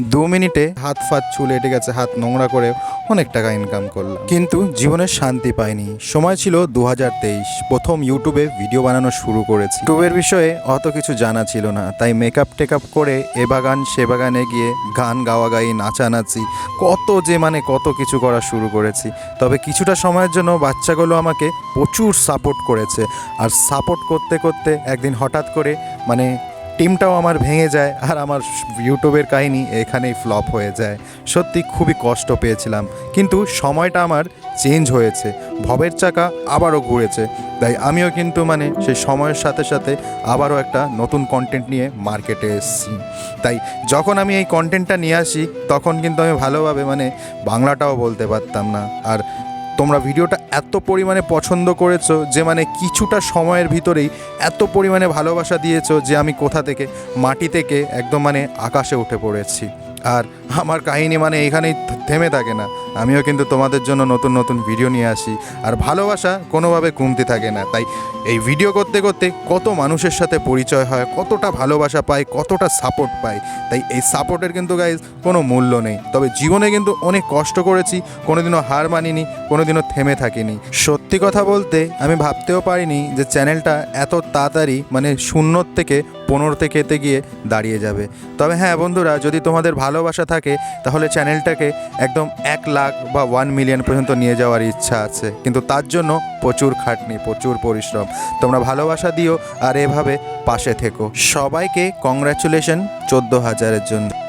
দু মিনিটে হাত ফাত চুল এটে গেছে, হাত নোংরা করে অনেক টাকা ইনকাম করলাম। কিন্তু জীবনের শান্তি পাইনি। সময় ছিল দু হাজার তেইশ। প্রথম ইউটিউবে ভিডিও বানানো শুরু করেছি। ইউটিউবের বিষয়ে অত কিছু জানা ছিল না। তাই মেকআপ টেকআপ করে এ বাগান, সে বাগানে গিয়ে গান গাওয়া, গাই, নাচানাচি, কত যে মানে কত কিছু করা শুরু করেছি। তবে কিছুটা সময়ের জন্য বাচ্চাগুলো আমাকে প্রচুর সাপোর্ট করেছে। আর সাপোর্ট করতে করতে একদিন হঠাৎ করে মানে টিমটাও আমার ভেঙে যায় আর আমার ইউটিউবের কাহিনী এখানেই ফ্লপ হয়ে যায়। সত্যি খুবই কষ্ট পেয়েছিলাম। কিন্তু সময়টা আমার চেঞ্জ হয়েছে। ভবের চাকা আবারও ঘুরেছে। তাই আমিও কিন্তু মানে সেই সময়ের সাথে সাথে আবারও একটা নতুন কন্টেন্ট নিয়ে মার্কেটে এসেছি। তাই যখন আমি এই কন্টেন্টটা নিয়ে আসি, তখন কিন্তু আমি ভালোভাবে মানে বাংলাটাও বলতে পারতাম না। আর তোমরা ভিডিওটা এত পরিমাণে পছন্দ করেছ যে মানে কিছুটা সময়ের ভিতরেই এত পরিমাণে ভালোবাসা দিয়েছ যে আমি কোথা থেকে, মাটি থেকে একদম মানে আকাশে উঠে পড়েছি। আর আমার কাহিনী মানে এখানেই থেমে থাকে না। আমিও কিন্তু তোমাদের জন্য নতুন নতুন ভিডিও নিয়ে আসি। আর ভালোবাসা কোনোভাবে কমতে থাকে না। তাই এই ভিডিও করতে করতে কত মানুষের সাথে পরিচয় হয়, কতটা ভালোবাসা পাই কতটা সাপোর্ট পাই তাই এই সাপোর্টের কিন্তু গাইজ কোনো মূল্য নেই। তবে জীবনে কিন্তু অনেক কষ্ট করেছি, কোনোদিনও হার মানিনি, কোনোদিনও থেমে থাকিনি। সত্যি কথা বলতে আমি ভাবতেও পারিনি যে চ্যানেলটা এত তাড়াতাড়ি মানে শূন্যর থেকে পনেরো থেকে এতে গিয়ে দাঁড়িয়ে যাবে। তবে হ্যাঁ বন্ধুরা, যদি তোমাদের ভালোবাসা থাকে, তাহলে চ্যানেলটাকে একদম এক লাখ বা ওয়ান মিলিয়ন পর্যন্ত নিয়ে যাওয়ার ইচ্ছা আছে। কিন্তু তার জন্য প্রচুর খাটনি, প্রচুর পরিশ্রম। তোমরা ভালোবাসা দিও আর এভাবে পাশে থেকো। সবাইকে কংগ্রাচুলেশন চোদ্দ হাজারের জন্য।